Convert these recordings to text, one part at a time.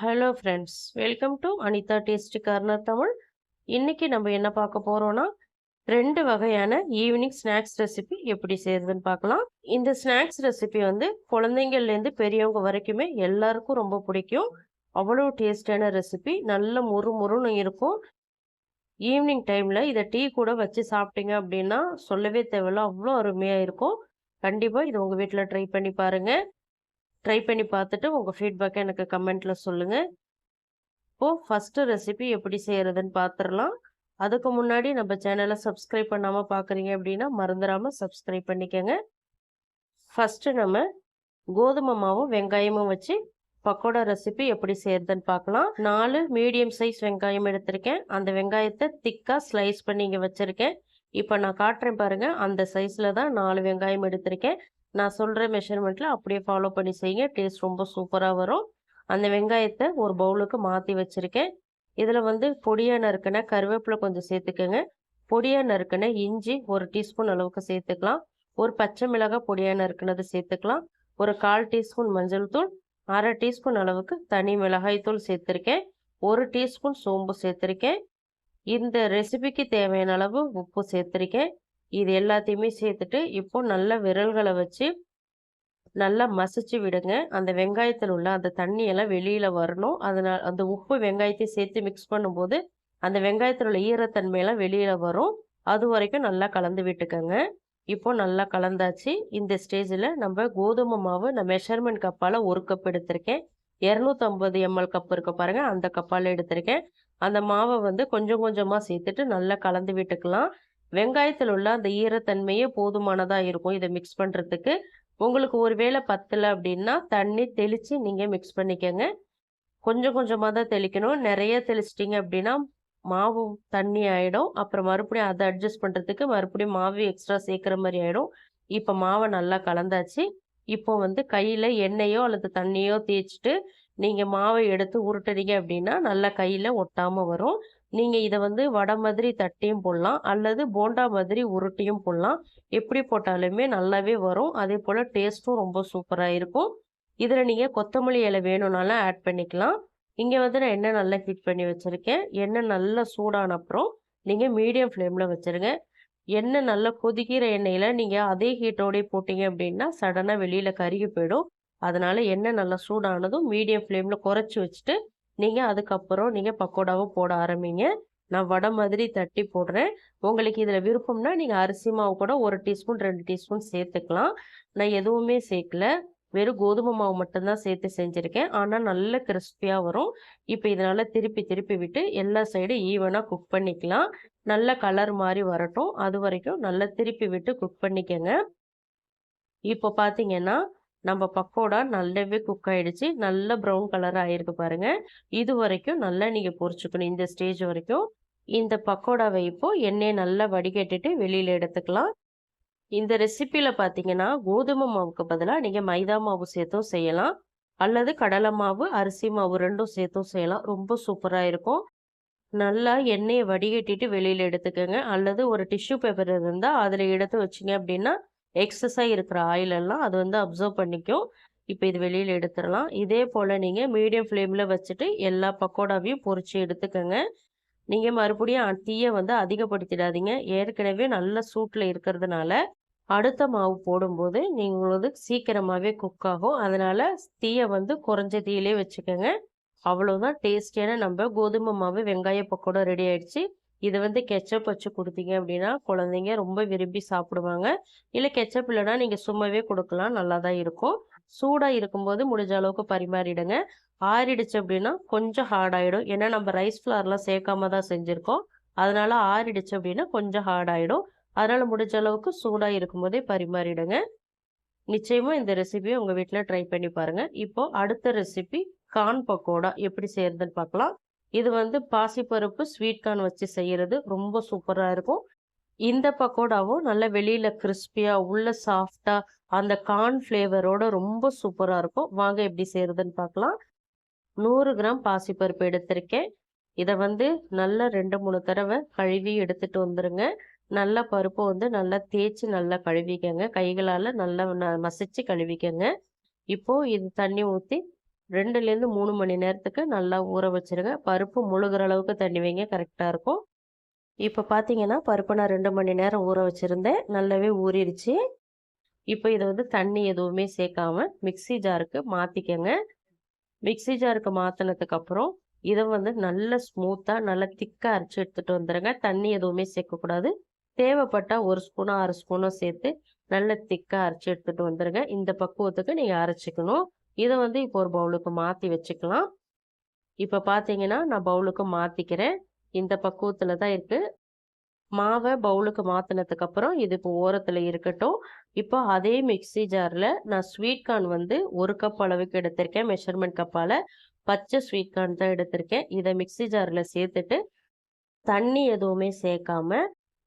Hello friends welcome to Anita taste corner Tamil இன்றைக்கி நம்ம என்ன பார்க்க போகிறோன்னா ரெண்டு வகையான ஈவினிங் ஸ்நாக்ஸ் ரெசிபி எப்படி செய்யுதுன்னு பார்க்கலாம். இந்த ஸ்நாக்ஸ் ரெசிபி வந்து குழந்தைங்கள்லேருந்து பெரியவங்க வரைக்குமே எல்லாருக்கும் ரொம்ப பிடிக்கும். அவ்வளோ டேஸ்டான ரெசிபி நல்ல முறு முறுன்னு இருக்கும். ஈவினிங் டைமில் இதை டீ கூட வச்சு சாப்பிட்டீங்க அப்படின்னா சொல்லவே தேவையில்ல அவ்வளோ அருமையாக இருக்கும். கண்டிப்பாக இது உங்கள் வீட்டில் ட்ரை பண்ணி பாருங்கள் ட்ரை பண்ணி பார்த்துட்டு உங்கள் ஃபீட்பேக்கை எனக்கு கமெண்ட்டில் சொல்லுங்கள் இப்போது ஃபஸ்ட்டு ரெசிபி எப்படி செய்கிறதுன்னு பார்த்துடலாம் அதுக்கு முன்னாடி நம்ம சேனலை சப்ஸ்கிரைப் பண்ணாமல் பார்க்குறீங்க அப்படின்னா மறந்துடாமல் சப்ஸ்கிரைப் பண்ணிக்கோங்க. ஃபஸ்ட்டு நம்ம கோதுமை மாவும் வெங்காயமும் வச்சு பக்கோடா ரெசிபி எப்படி செய்யறதுன்னு பார்க்கலாம் நாலு மீடியம் சைஸ் வெங்காயம் எடுத்திருக்கேன். அந்த வெங்காயத்தை திக்காக ஸ்லைஸ் பண்ணி இங்கே வச்சுருக்கேன். இப்போ நான் காட்டுறேன் பாருங்கள் அந்த சைஸில் தான் நாலு வெங்காயம் எடுத்திருக்கேன். நான் சொல்கிற மெஷர்மெண்ட்டில் அப்படியே ஃபாலோ பண்ணி செய்யுங்க. டேஸ்ட் ரொம்ப சூப்பராக வரும். அந்த வெங்காயத்தை ஒரு பவுலுக்கு மாற்றி வச்சுருக்கேன். இதில் வந்து பொடியாக நறுக்கின கருவேப்பிலை கொஞ்சம் சேர்த்துக்கோங்க. பொடியாக நறுக்கின இஞ்சி ஒரு டீஸ்பூன் அளவுக்கு சேர்த்துக்கலாம். ஒரு பச்சை மிளகாய் பொடியாக நறுக்கினது சேர்த்துக்கலாம். ஒரு கால் டீஸ்பூன் மஞ்சள் தூள் அரை டீஸ்பூன் அளவுக்கு தனி மிளகாய் தூள் சேர்த்துருக்கேன். ஒரு டீஸ்பூன் சோம்பு சேர்த்துருக்கேன். இந்த ரெசிபிக்கு தேவையான அளவு உப்பு சேர்த்துருக்கேன். இது எல்லாத்தையுமே சேர்த்துட்டு இப்போ நல்ல விரல்களை வச்சு நல்லா மசிச்சு விடுங்க. அந்த வெங்காயத்தில் உள்ள அந்த தண்ணியெல்லாம் வெளியில் வரணும். அதனால் அந்த உப்பு வெங்காயத்தையும் சேர்த்து மிக்ஸ் பண்ணும்போது அந்த வெங்காயத்தில் உள்ள ஈரத்தன்மையெல்லாம் வெளியில் வரும். அது வரைக்கும் நல்லா கலந்து விட்டுக்கோங்க. இப்போ நல்லா கலந்தாச்சு. இந்த ஸ்டேஜில் நம்ம கோதுமை மாவு நான் மெஷர்மெண்ட் கப்பால் ஒரு கப் எடுத்திருக்கேன். இரநூத்தம்பது எம்எல் கப் இருக்க பாருங்கள் அந்த கப்பால் எடுத்திருக்கேன். அந்த மாவை வந்து கொஞ்சம் கொஞ்சமாக சேர்த்துட்டு நல்லா கலந்து விட்டுக்கலாம். வெங்காயத்தில் உள்ள அந்த ஈரத்தன்மையே போதுமானதாக இருக்கும். இதை மிக்ஸ் பண்ணுறதுக்கு உங்களுக்கு ஒரு வேளை பத்தலை அப்படின்னா தண்ணி தெளித்து நீங்கள் மிக்ஸ் பண்ணிக்கோங்க. கொஞ்சம் கொஞ்சமாக தான் தெளிக்கணும். நிறைய தெளிச்சிட்டிங்க அப்படின்னா மாவு தண்ணி ஆகிடும் அப்புறம் மறுபடியும் அதை அட்ஜஸ்ட் பண்ணுறதுக்கு மறுபடியும் மாவு எக்ஸ்ட்ரா சேர்க்குற மாதிரி ஆகிடும் இப்போ மாவை நல்லா கலந்தாச்சு. இப்போ வந்து கையில் எண்ணெயோ அல்லது தண்ணியோ தேய்ச்சிட்டு நீங்கள் மாவை எடுத்து உருட்டுறீங்க அப்படின்னா நல்லா கையில் ஒட்டாமல் வரும். நீங்கள் இதை வந்து வடை மாதிரி தட்டியும் போடலாம் அல்லது போண்டா மாதிரி உருட்டியும் போடலாம். எப்படி போட்டாலுமே நல்லாவே வரும். அதே போல் டேஸ்ட்டும் ரொம்ப சூப்பராக இருக்கும். இதில் நீங்கள் கொத்தமல்லி இலை வேணும்னாலும் ஆட் பண்ணிக்கலாம். இங்கே வந்து நான் எண்ணெய் நல்லா ஹீட் பண்ணி வச்சுருக்கேன். எண்ணெய் நல்லா சூடான அப்புறம் நீங்கள் மீடியம் ஃப்ளேமில் வச்சுருங்க. எண்ணெய் நல்லா கொதிக்கிற எண்ணெயில் நீங்கள் அதே ஹீட்டோடய போட்டிங்க அப்படின்னா சடனாக வெளியில் கருகி போயிடும். அதனால் எண்ணெய் நல்லா சூடானதும் மீடியம் ஃப்ளேமில் குறைச்சி வச்சுட்டு நீங்கள் அதுக்கப்புறம் நீங்கள் பக்கோடாவை போட ஆரம்பிங்க. நான் வடை மாதிரி தட்டி போடுறேன். உங்களுக்கு இதில் விருப்பம்னா நீங்கள் அரிசி மாவு கூட ஒரு டீஸ்பூன் ரெண்டு டீஸ்பூன் சேர்த்துக்கலாம். நான் எதுவுமே சேர்க்கல. வெறும் கோதுமை மாவு மட்டும்தான் சேர்த்து செஞ்சுருக்கேன். ஆனால் நல்ல கிறிஸ்பியாக வரும். இப்போ இதனால் திருப்பி திருப்பி விட்டு எல்லா சைடும் ஈவனாக குக் பண்ணிக்கலாம். நல்ல கலர் மாதிரி வரட்டும். அது வரைக்கும் நல்லா திருப்பி விட்டு குக் பண்ணிக்கோங்க. இப்போ பார்த்தீங்கன்னா நம்ம பக்கோடா நல்லாவே குக் ஆகிடுச்சு நல்ல ப்ரௌன் கலர் ஆகிருக்கு பாருங்கள் இது வரைக்கும் நல்லா நீங்கள் பொரிச்சுக்கணும். இந்த ஸ்டேஜ் வரைக்கும். இந்த பக்கோடாவை இப்போ எண்ணெயை நல்லா வடிகட்டிட்டு வெளியில் எடுத்துக்கலாம். இந்த ரெசிப்பியில் பார்த்தீங்கன்னா கோதுமை மாவுக்கு பதிலாக நீங்கள் மைதா மாவு சேர்த்தும் செய்யலாம். அல்லது கடலை மாவு அரிசி மாவு ரெண்டும் சேர்த்தும் செய்யலாம். ரொம்ப சூப்பராக இருக்கும். நல்லா எண்ணெயை வடிகட்டிட்டு வெளியில் எடுத்துக்கோங்க. அல்லது ஒரு டிஷ்யூ பேப்பர் இருந்தால் அதில் எடுத்து வச்சிங்க அப்படின்னா எக்ஸஸாக இருக்கிற ஆயிலெல்லாம் அது வந்து அப்சர்வ் பண்ணிக்கும். இப்போ இது வெளியில் எடுத்துடலாம். இதே போல் நீங்கள் மீடியம் ஃப்ளேமில் வச்சுட்டு எல்லா பக்கோடாவையும் பொறிச்சு எடுத்துக்கோங்க. நீங்கள் மறுபடியும் தீயை வந்து அதிகப்படுத்திடாதீங்க. ஏற்கனவே நல்ல சூட்டில் இருக்கிறதுனால அடுத்த மாவு போடும்போது நீங்களது சீக்கிரமாகவே குக் ஆகும். அதனால் தீயை வந்து குறைஞ்ச தீயிலே வச்சுக்கோங்க. அவ்வளோதான் டேஸ்டியான நம்ம கோதுமை மாவு வெங்காய பக்கோடா ரெடி ஆயிடுச்சு. இது வந்து கெச்சப் வச்சு கொடுத்தீங்க அப்படின்னா குழந்தைங்க ரொம்ப விரும்பி சாப்பிடுவாங்க. இல்லை கெச்சப் இல்லைனா நீங்கள் சும்மாவே கொடுக்கலாம். நல்லா தான் இருக்கும். சூடாக இருக்கும்போது முடிஞ்ச அளவுக்கு பரிமாறிடுங்க. ஆறிடுச்சு அப்படின்னா கொஞ்சம் ஹார்ட் ஆகிடும் ஏன்னா நம்ம ரைஸ் ஃப்ளார்லாம் சேர்க்காம தான் செஞ்சுருக்கோம். அதனால ஆறிடுச்சு அப்படின்னா கொஞ்சம் ஹார்ட் ஆகிடும் அதனால் முடிஞ்ச அளவுக்கு சூடாக இருக்கும்போதே பரிமாறிடுங்க. நிச்சயமாக இந்த ரெசிபியை உங்கள் வீட்டில் ட்ரை பண்ணி பாருங்கள் இப்போது அடுத்த ரெசிபி கான் பக்கோடா எப்படி செய்யறதுன்னு பார்க்கலாம் இது வந்து பாசிப்பருப்பு ஸ்வீட் கார்ன் வச்சு செய்கிறது ரொம்ப சூப்பராக இருக்கும். இந்த பக்கோடாவும் நல்ல வெளியில் கிறிஸ்பியாக உள்ள சாஃப்டாக அந்த கார்ன் ஃப்ளேவரோட ரொம்ப சூப்பராக இருக்கும். வாங்க எப்படி செய்கிறதுன்னு பார்க்கலாம். நூறு கிராம் பாசிப்பருப்பு எடுத்திருக்கேன். இதை வந்து நல்லா ரெண்டு மூணு தடவை கழுவி எடுத்துகிட்டு வந்துடுங்க நல்ல பருப்பை வந்து நல்லா தேய்ச்சி நல்லா கழுவிக்கங்க. கைகளால் நல்லா மசிச்சு கழுவிக்கங்க. இப்போது இது தண்ணி ஊற்றி ரெண்டுலேருந்து மூணு மணி நேரத்துக்கு நல்லா ஊற வச்சுருங்க. பருப்பு முழுகிற அளவுக்கு தண்ணி வைங்க. கரெக்டாக இருக்கும். இப்போ பார்த்தீங்கன்னா பருப்பு நான் ரெண்டு மணி நேரம் ஊற வச்சுருந்தேன். நல்லாவே ஊறிடுச்சு. இப்போ இதை வந்து தண்ணி எதுவுமே சேர்க்காம மிக்சி ஜாருக்கு மாற்றிக்கங்க மிக்சி ஜாருக்கு மாற்றினதுக்கப்புறம் இதை வந்து நல்ல ஸ்மூத்தாக நல்லா திக்காக அரைச்சி எடுத்துகிட்டு வந்துடுங்க தண்ணி எதுவுமே சேர்க்கக்கூடாது. தேவைப்பட்டால் ஒரு ஸ்பூனோ அரை ஸ்பூனோ சேர்த்து நல்ல திக்காக அரைச்சி எடுத்துகிட்டு வந்துடுங்க இந்த பக்குவத்துக்கு நீங்கள் அரைச்சிக்கணும். இதை வந்து இப்போ ஒரு பவுலுக்கு மாற்றி வச்சுக்கலாம். இப்போ பார்த்தீங்கன்னா நான் பவுலுக்கு மாற்றிக்கிறேன் இந்த பக்குவத்தில் தான் இருக்குது மாவை பவுலுக்கு மாற்றினதுக்கப்புறம் இது இப்போ ஓரத்தில் இருக்கட்டும். இப்போ அதே மிக்சி ஜாரில் நான் ஸ்வீட் கார்ன் வந்து ஒரு கப் அளவுக்கு எடுத்திருக்கேன். மெஷர்மெண்ட் கப்பால் பச்சை ஸ்வீட் கார்ன் தான் எடுத்திருக்கேன். இதை மிக்சி ஜாரில் சேர்த்துட்டு தண்ணி எதுவுமே சேர்க்காம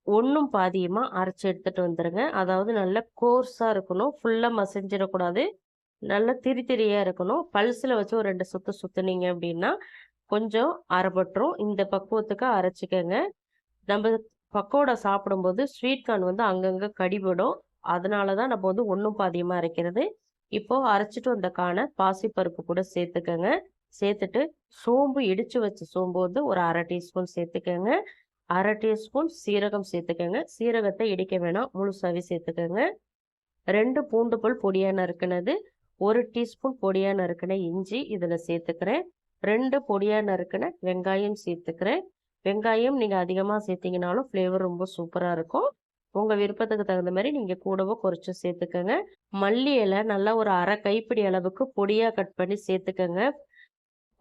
ஒன்றும் பாதியமாக அரைச்சி எடுத்துகிட்டு வந்துடுங்க அதாவது நல்ல கோர்ஸாக இருக்கணும். ஃபுல்லாக மசிஞ்சிடக்கூடாது. நல்லா திரி திரியாக இருக்கணும். பல்ஸில் வச்சு ஒரு ரெண்டு சுற்று சுற்றுனீங்க அப்படின்னா கொஞ்சம் அரைப்பட்டுரும் இந்த பக்குவத்துக்கு அரைச்சிக்கங்க. நம்ம பக்கோடா சாப்பிடும்போது ஸ்வீட் கார்ன் வந்து அங்கங்கே கடிபடும். அதனால தான் நம்ம வந்து ஒன்றும் பாதியமாக அரைக்கிறது. இப்போது அரைச்சிட்டு வந்த காணை பாசிப்பருப்பு கூட சேர்த்துக்கங்க. சேர்த்துட்டு சோம்பு இடித்து வச்ச சோம்பு வந்து ஒரு அரை டீஸ்பூன் சேர்த்துக்கங்க. அரை டீஸ்பூன் சீரகம் சேர்த்துக்கங்க. சீரகத்தை இடிக்க வேணாம். முழுசாவே சேர்த்துக்கங்க. ரெண்டு பூண்டு பல் பொடியாக நறுக்கினது ஒரு டீஸ்பூன் பொடியாக நறுக்கின இஞ்சி இதில் சேர்த்துக்கிறேன். ரெண்டு பொடியாக நறுக்கின வெங்காயம் சேர்த்துக்கிறேன். வெங்காயம் நீங்கள் அதிகமாக சேர்த்திங்கனாலும் ஃப்ளேவர் ரொம்ப சூப்பராக இருக்கும். உங்கள் விருப்பத்துக்கு தகுந்த மாதிரி நீங்கள் கூடவோ குறைச்சி சேர்த்துக்கோங்க. மல்லி இலை நல்லா ஒரு அரை கைப்பிடி அளவுக்கு பொடியாக கட் பண்ணி சேர்த்துக்கோங்க.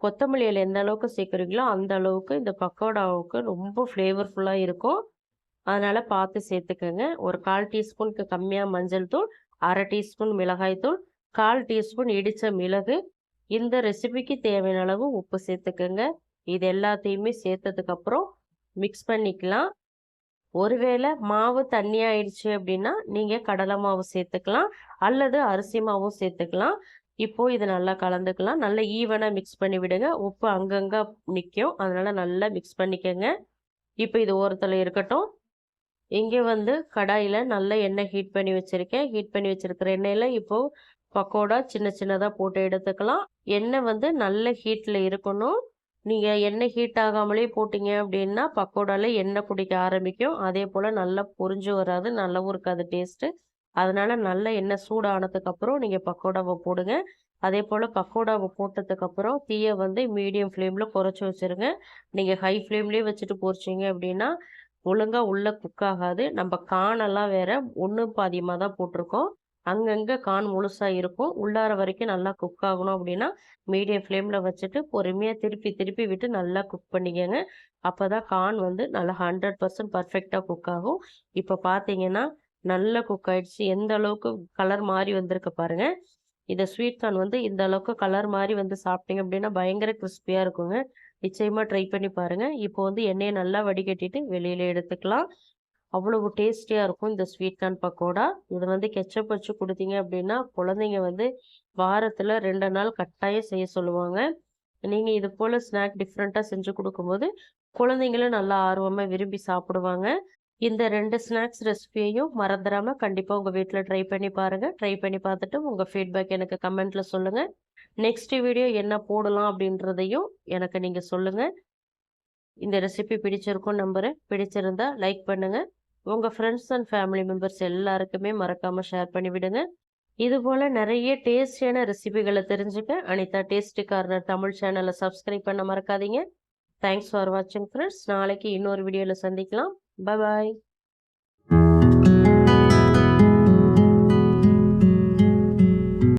கொத்தமல்லி இலை எந்த அளவுக்கு சேர்க்குறீங்களோ அந்த அளவுக்கு இந்த பக்கோடாவுக்கு ரொம்ப ஃப்ளேவர்ஃபுல்லாக இருக்கும். அதனால் பார்த்து சேர்த்துக்கோங்க. ஒரு கால் டீஸ்பூனுக்கு கம்மியாக மஞ்சள் தூள் அரை டீஸ்பூன் மிளகாய் தூள் கால் டீஸ்பூன் இடித்த மிளகு. இந்த ரெசிபிக்கு தேவையான அளவு உப்பு சேர்த்துக்கோங்க. இது எல்லாத்தையுமே சேர்த்ததுக்கப்புறம் மிக்ஸ் பண்ணிக்கலாம். ஒருவேளை மாவு தண்ணி ஆயிடுச்சு அப்படின்னா நீங்கள் கடலை மாவு சேர்த்துக்கலாம். அல்லது அரிசி மாவும் சேர்த்துக்கலாம். இப்போ இதை நல்லா கலந்துக்கலாம். நல்லா ஈவனாக மிக்ஸ் பண்ணி விடுங்க. உப்பு அங்கங்கே நிற்கும் அதனால் நல்லா மிக்ஸ் பண்ணிக்கோங்க. இப்போ இது ஓரத்தில் இருக்கட்டும். இங்கே வந்து கடாயில் நல்லா எண்ணெய் ஹீட் பண்ணி வச்சுருக்கேன். ஹீட் பண்ணி வச்சுருக்கிற எண்ணெயில் இப்போது பக்கோடா சின்ன சின்னதாக போட்டு எடுத்துக்கலாம். எண்ணெய் வந்து நல்ல ஹீட்டில் இருக்கணும். நீங்கள் எண்ணெய் ஹீட் ஆகாமலே போட்டிங்க அப்படின்னா பக்கோடாவில் எண்ணெய் குடிக்க ஆரம்பிக்கும். அதே போல் நல்லா பொறிஞ்சு வராது. நல்லாவும் இருக்காது டேஸ்ட்டு அதனால் நல்ல எண்ணெய் சூடானதுக்கப்புறம் நீங்கள் பக்கோடாவை போடுங்க. அதே போல் பக்கோடாவை போட்டதுக்கப்புறம் தீயை வந்து மீடியம் ஃப்ளேமில் குறைச்சி வச்சுருங்க. நீங்கள் ஹை ஃப்ளேம்லேயே வச்சுட்டு பொரிச்சிங்க அப்படின்னா ஒழுங்காக உள்ளே குக் ஆகாது. நம்ம காணெல்லாம் வேறு ஒன்று பாதியமாக தான் போட்டிருக்கோம். அங்கங்கே கான் முழுசாக இருக்கும். உள்ளார வரைக்கும் நல்லா குக் ஆகணும் அப்படின்னா மீடியம் ஃப்ளேமில் வச்சுட்டு பொறுமையாக திருப்பி திருப்பி விட்டு நல்லா குக் பண்ணிக்கோங்க. அப்போ தான் கான் வந்து நல்லா ஹண்ட்ரட் பர்சன்ட் பர்ஃபெக்டாக குக் ஆகும். இப்போ பார்த்தீங்கன்னா நல்லா குக் ஆகிடுச்சு எந்த அளவுக்கு கலர் மாறி வந்திருக்கு பாருங்கள் இதை ஸ்வீட் கார்ன் வந்து இந்த அளவுக்கு கலர் மாதிரி வந்து சாப்பிட்டீங்க அப்படின்னா பயங்கர கிறிஸ்பியாக இருக்குங்க. நிச்சயமாக ட்ரை பண்ணி பாருங்கள் இப்போ வந்து எண்ணெயை நல்லா வடிகட்டிட்டு வெளியில் எடுத்துக்கலாம். அவ்வளவு டேஸ்டியாக இருக்கும் இந்த ஸ்வீட் கார்ன் பக்கோடா. இதை வந்து கெச்சப் வச்சு கொடுத்தீங்க அப்படின்னா குழந்தைங்க வந்து வாரத்தில் ரெண்டு நாள் கட்டாயம் செய்ய சொல்லுவாங்க. நீங்கள் இது போல் ஸ்நாக் டிஃப்ரெண்ட்டாக செஞ்சு கொடுக்கும்போது குழந்தைங்களும் நல்லா ஆர்வமாக விரும்பி சாப்பிடுவாங்க. இந்த ரெண்டு ஸ்நாக்ஸ் ரெசிபியையும் மறந்துடாமல் கண்டிப்பாக உங்கள் வீட்டில் ட்ரை பண்ணி பாருங்கள் ட்ரை பண்ணி பார்த்துட்டு உங்கள் ஃபீட்பேக் எனக்கு கமெண்ட்டில் சொல்லுங்கள் நெக்ஸ்ட் வீடியோ என்ன போடலாம் அப்படின்றதையும் எனக்கு நீங்கள் சொல்லுங்கள் இந்த ரெசிபி பிடிச்சிருக்கும் நம்புகிறேன் பிடிச்சிருந்தா லைக் பண்ணுங்கள் உங்கள் ஃப்ரெண்ட்ஸ் அண்ட் ஃபேமிலி மெம்பர்ஸ் எல்லாருக்குமே மறக்காமல் ஷேர் பண்ணிவிடுங்க இது போல் நிறைய டேஸ்டியான ரெசிபிகளை தெரிஞ்சுக்க அனிதா டேஸ்டி கார்னர் தமிழ் சேனலை சப்ஸ்கிரைப் பண்ண மறக்காதீங்க. தேங்க்ஸ் ஃபார் வாட்சிங் ஃப்ரெண்ட்ஸ் நாளைக்கு இன்னொரு வீடியோவில் சந்திக்கலாம். பாய்